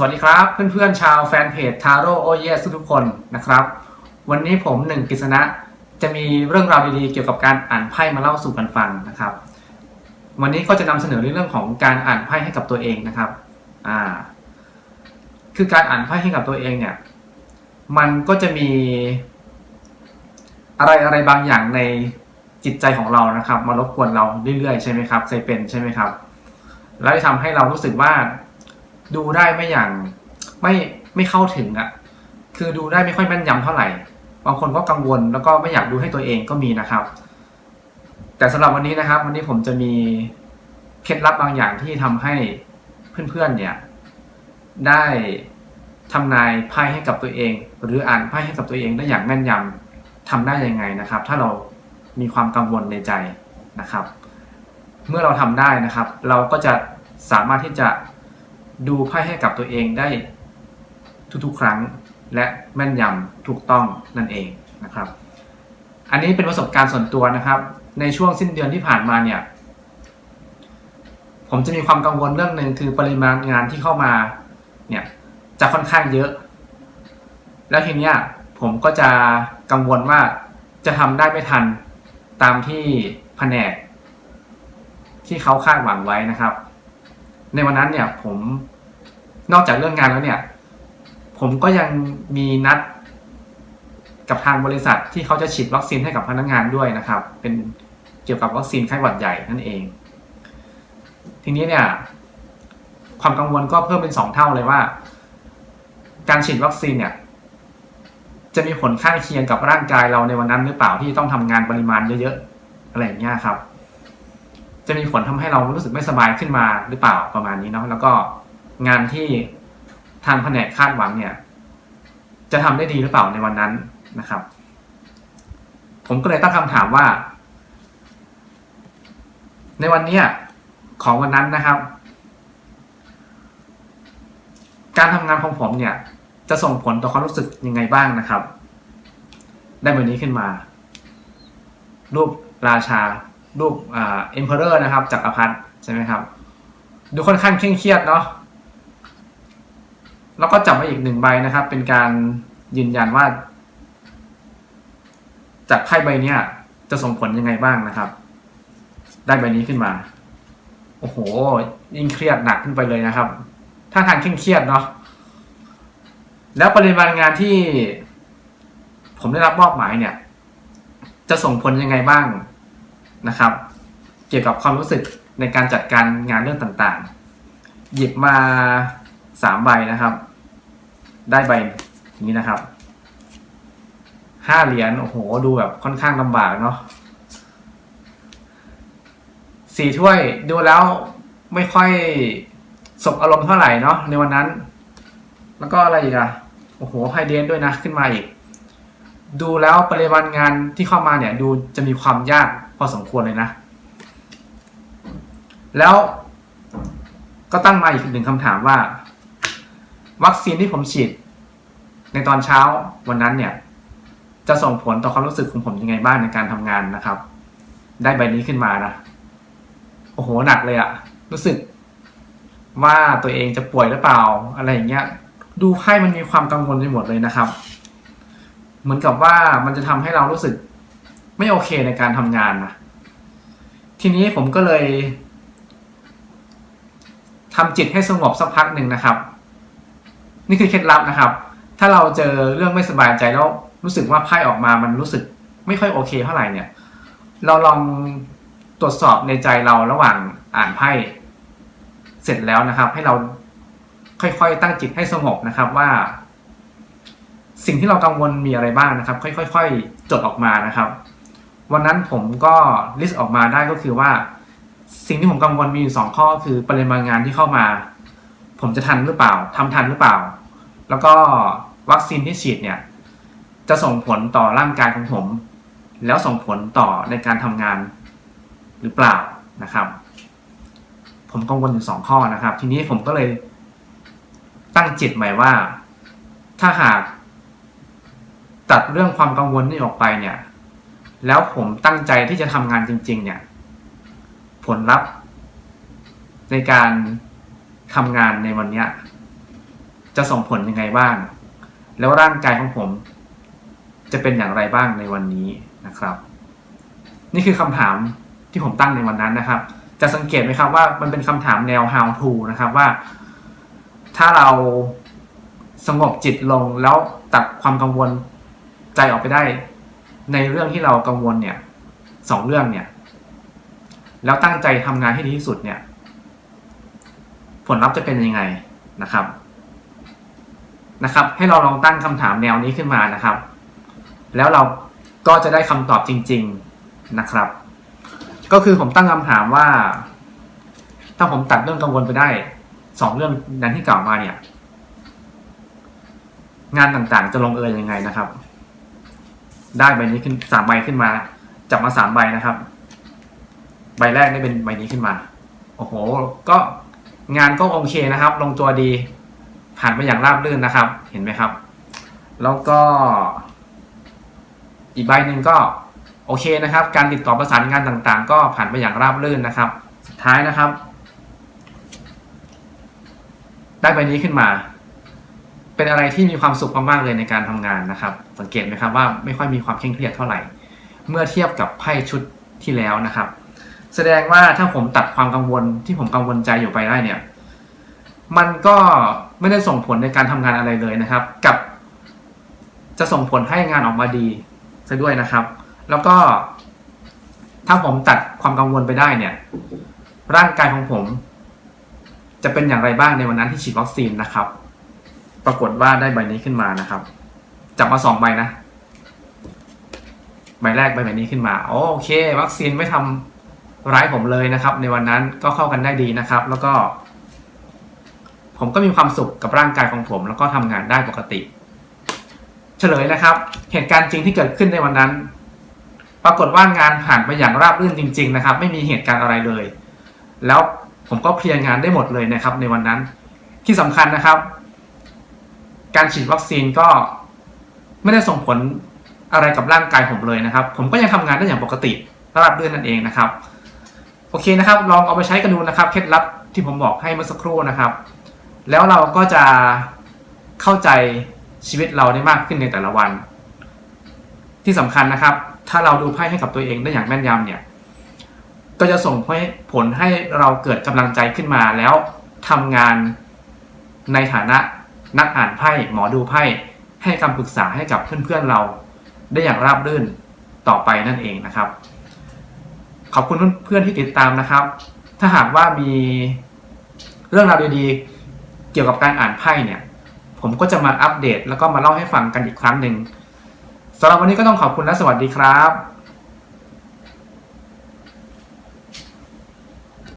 สวัสดีครับเพื่อนๆชาวแฟนเพจทาโร่โอเยสทุกคนนะครับ วันนี้ผมหนึ่งกฤษณะจะมีเรื่องราวดีๆเกี่ยวกับการอ่านไพ่มาเล่าสู่กันฟังนะครับ วันนี้ก็จะนำเสนอในเรื่องของการอ่านไพ่ให้กับตัวเองนะครับอ่าคือการอ่านไพ่ให้กับตัวเองเนี่ยมันก็จะมี อะไรอะไรบางอย่างในจิตใจของเรานะครับ มารบกวนเราเรื่อยๆใช่ไหมครับเคยเป็นใช่ไหมครับ แล้วทำให้เรารู้สึกว่า ดูได้ไม่อย่างไม่ไม่เข้าถึงอะ่ะ คือดูได้ไม่ค่อยแม่นยำเท่าไหร่ บางคนก็กังวลแล้วก็ไม่อยากดูให้ตัวเองก็มีนะครับ แต่สำหรับวันนี้นะครับ วันนี้ผมจะมีเคล็ดลับบางอย่างที่ทำให้เพื่อนๆเนี่ย ได้ทำนายไพ่ให้กับตัวเอง หรืออ่านไพ่ให้กับตัวเองได้อย่างแม่นยำทำได้ยังไงนะครับ ถ้าเรามีความกังวลในใจนะครับ เมื่อเราทำได้นะครับ เราก็จะสามารถที่จะ ดูไพ่ให้กับตัวเองได้ทุกๆ ครั้ง และแม่นยำถูกต้องนั่นเองนะครับ อันนี้เป็นประสบการณ์ส่วนตัวนะครับ ในช่วงสิ้นเดือนที่ผ่านมาเนี่ย ผมจะมีความกังวลเรื่องหนึ่งคือปริมาณงานที่เข้ามาเนี่ยจะค่อนข้างเยอะ แล้วทีเนี้ยผมก็จะกังวลว่าจะทำได้ไม่ทันตามที่แผนกที่เขาคาดหวังไว้นะครับ ในวันนั้นเนี่ยผมนอกจากเรื่องงานแล้วเนี่ย ผมก็ยังมีนัดกับทางบริษัทที่เขาจะฉีดวัคซีนให้กับพนักงานด้วยนะครับ เป็นเกี่ยวกับวัคซีนไข้หวัดใหญ่นั่นเอง ทีนี้เนี่ย ความกังวลก็เพิ่มเป็นสองเท่าเลยว่า การฉีดวัคซีนเนี่ย จะมีผลข้างเคียงกับร่างกายเราในวันนั้นหรือเปล่าที่ต้องทำงานปริมาณเยอะๆอะไรอย่างเงี้ยครับ จะมีผลทำให้เรารู้สึกไม่สบายขึ้นมาหรือเปล่าประมาณนี้เนาะแล้วก็งานที่ทางแผนกคาดหวังเนี่ย จะทำได้ดีหรือเปล่าในวันนั้นนะครับ ผมก็เลยตั้งคำถามว่า ในวันเนี้ยของวันนั้นนะครับ การทำงานของผมเนี่ย จะส่งผลต่อความรู้สึกยังไงบ้างนะครับ ได้แบบนี้ขึ้นมา รูปราชา รูปอ่าเอ็มเพอเรอร์นะครับจักรพรรดิใช่ไหมครับ ดูค่อนข้างเคร่งเครียดเนาะแล้วก็จับมาอีกหนึ่งใบนะครับ เป็นการยืนยันว่า จากไพ่ใบเนี้ยจะส่งผลยังไงบ้างนะครับ ได้ใบนี้ขึ้นมา โอ้โห ยิ่งเครียดหนักขึ้นไปเลยนะครับถ้าทางเคร่งเครียดเนาะแล้วปริมาณงานที่ ผมได้รับมอบหมายเนี่ย จะส่งผลยังไงบ้าง นะครับ เกี่ยวกับความรู้สึกในการจัดการงานเรื่องต่างๆ หยิบมาสามใบนะครับ ได้ใบนี้นะครับห้าเหรียญโอ้โหดูแบบค่อนข้างลำบากเนาะสี่ถ้วยดูแล้วไม่ค่อยสบอารมณ์เท่าไหร่เนาะในวันนั้น แล้วก็อะไรอีกอะโอ้โหไฮเดนด้วยนะขึ้นมาอีก ดูแล้วปริมาณงานที่เข้ามาเนี่ย ดูจะมีความยาก พอสมควรเลยนะ แล้วก็ตั้งมาอีกหนึ่งคำถามว่า วัคซีนที่ผมฉีด ในตอนเช้าวันนั้นเนี่ย จะส่งผลต่อความรู้สึกของผมยังไงบ้างในการทำงานนะครับ ได้ใบนี้ขึ้นมานะโอ้โหหนักเลยอะรู้สึกว่าตัวเองจะป่วยหรือเปล่า อะไรอย่างเงี้ย ดูไพ่มันมีความกังวลไปหมดเลยนะครับ เหมือนกับว่ามันจะทำให้เรารู้สึก ไม่โอเคในการทำงานนะทีนี้ผมก็เลยทำจิตให้สงบสักพักหนึ่งนะครับ นี่คือเคล็ดลับนะครับ ถ้าเราเจอเรื่องไม่สบายใจแล้วรู้สึกว่าไพ่ออกมามันรู้สึกไม่ค่อยโอเคเท่าไหร่เนี่ย เราลองตรวจสอบในใจเราระหว่างอ่านไพ่เสร็จแล้วนะครับ ให้เราค่อยๆตั้งจิตให้สงบนะครับว่า สิ่งที่เรากังวลมีอะไรบ้างนะครับ ค่อยๆจดออกมานะครับ วันนั้นผมก็ลิสต์ออกมาได้ก็คือว่า สิ่งที่ผมกังวลมีอยู่สองข้อคือปริมาณงานที่เข้ามา ผมจะทันหรือเปล่าทำทันหรือเปล่า แล้วก็วัคซีนที่ฉีดเนี่ย จะส่งผลต่อร่างกายของผม แล้วส่งผลต่อในการทำงานหรือเปล่านะครับ ผมกังวลอยู่สองข้อนะครับ ทีนี้ผมก็เลยตั้งจิตใหม่ว่า ถ้าหากตัดเรื่องความกังวลนี้ออกไปเนี่ย แล้วผมตั้งใจที่จะทำงานจริง ๆ เนี่ย ผลลัพธ์ ในการทำงานในวันเนี้ยจะส่งผลยังไงบ้าง แล้วร่างกายของผม จะเป็นอย่างไรบ้างในวันนี้นะครับ นี่คือคำถามที่ผมตั้งในวันนั้นนะครับ จะสังเกตไหมครับว่ามันเป็นคำถามแนว how to นะครับว่า ถ้าเราสงบจิตลงแล้วตัดความกังวลใจออกไปได้ ในเรื่องที่เรากังวลเนี่ยสองเรื่องเนี่ย แล้วตั้งใจทำงานให้ดีที่สุดเนี่ย ผลลัพธ์จะเป็นยังไงนะครับ นะครับ ให้เราลองตั้งคำถามแนวนี้ขึ้นมานะครับ แล้วเราก็จะได้คำตอบจริง ๆนะครับ ก็คือผมตั้งคำถามว่า ถ้าผมตัดเรื่องกังวลไปได้สองเรื่องนั้นที่กล่าวมาเนี่ย งานต่างๆจะลงเอยยังไงนะครับ ได้ใบนี้ขึ้นสามใบขึ้นมา จับมาสามใบนะครับ ใบแรกได้เป็นใบนี้ขึ้นมา โอ้โห ก็งานก็โอเคนะครับ ลงตัวดี ผ่านไปอย่างราบรื่นนะครับ เห็นไหมครับ แล้วก็ อีกใบหนึ่งก็โอเคนะครับ การติดต่อประสานงานต่างๆ ก็ผ่านไปอย่างราบรื่นนะครับ สุดท้ายนะครับ ได้ใบนี้ขึ้นมา เป็นอะไรที่มีความสุขมากๆเลยในการทำงานนะครับ สังเกตไหมครับว่าไม่ค่อยมีความเคร่งเครียดเท่าไหร่ เมื่อเทียบกับไพ่ชุดที่แล้วนะครับ แสดงว่าถ้าผมตัดความกังวลที่ผมกังวลใจอยู่ไปได้เนี่ย มันก็ไม่ได้ส่งผลในการทำงานอะไรเลยนะครับ กับ จะส่งผลให้งานออกมาดีซะด้วยนะครับ แล้วก็ ถ้าผมตัดความกังวลไปได้เนี่ย ร่างกายของผม จะเป็นอย่างไรบ้างในวันนั้นที่ฉีดวัคซีนนะครับ ปรากฏว่าได้ใบนี้ขึ้นมานะครับ จับมาสองใบนะใบแรกใบแบบนี้ขึ้นมาโอเค วัคซีนไม่ทำร้ายผมเลยนะครับ ในวันนั้นก็เข้ากันได้ดีนะครับ แล้วก็ ผมก็มีความสุขกับร่างกายของผม แล้วก็ทำงานได้ปกติ เฉลยนะครับ เหตุการณ์จริงที่เกิดขึ้นในวันนั้น ปรากฏว่างานผ่านไปอย่างราบรื่นจริง ๆ นะครับ ไม่มีเหตุการณ์อะไรเลย แล้วผมก็เคลียร์งานได้หมดเลยนะครับ ในวันนั้นที่สำคัญนะครับ การฉีดวัคซีนก็ไม่ได้ส่งผลอะไรกับร่างกายผมเลยนะครับ ผมก็ยังทำงานได้อย่างปกติราบเรื่นนั่นเองนะครับ โอเคนะครับ ลองเอาไปใช้กันดูนะครับ เคล็ดลับที่ผมบอกให้เมื่อสักครู่นะครับ แล้วเราก็จะเข้าใจชีวิตเราได้มากขึ้นในแต่ละวัน ที่สำคัญนะครับ ถ้าเราดูไพ่ให้กับตัวเองได้อย่างแม่นยำเนี่ย ก็จะส่งผลให้เราเกิดกำลังใจขึ้นมาแล้วทำงานในฐานะ นักอ่านไพ่หมอดูไพ่ให้คำปรึกษาให้กับเพื่อนๆเรา ได้อย่างราบรื่นต่อไปนั่นเองนะครับ ขอบคุณเพื่อนๆที่ติดตามนะครับ ถ้าหากว่ามีเรื่องราวดีๆ เกี่ยวกับการอ่านไพ่เนี่ย ผมก็จะมาอัปเดต แล้วก็มาเล่าให้ฟังกันอีกครั้งหนึ่งสำหรับวันนี้ก็ต้องขอบคุณและสวัสดีครับ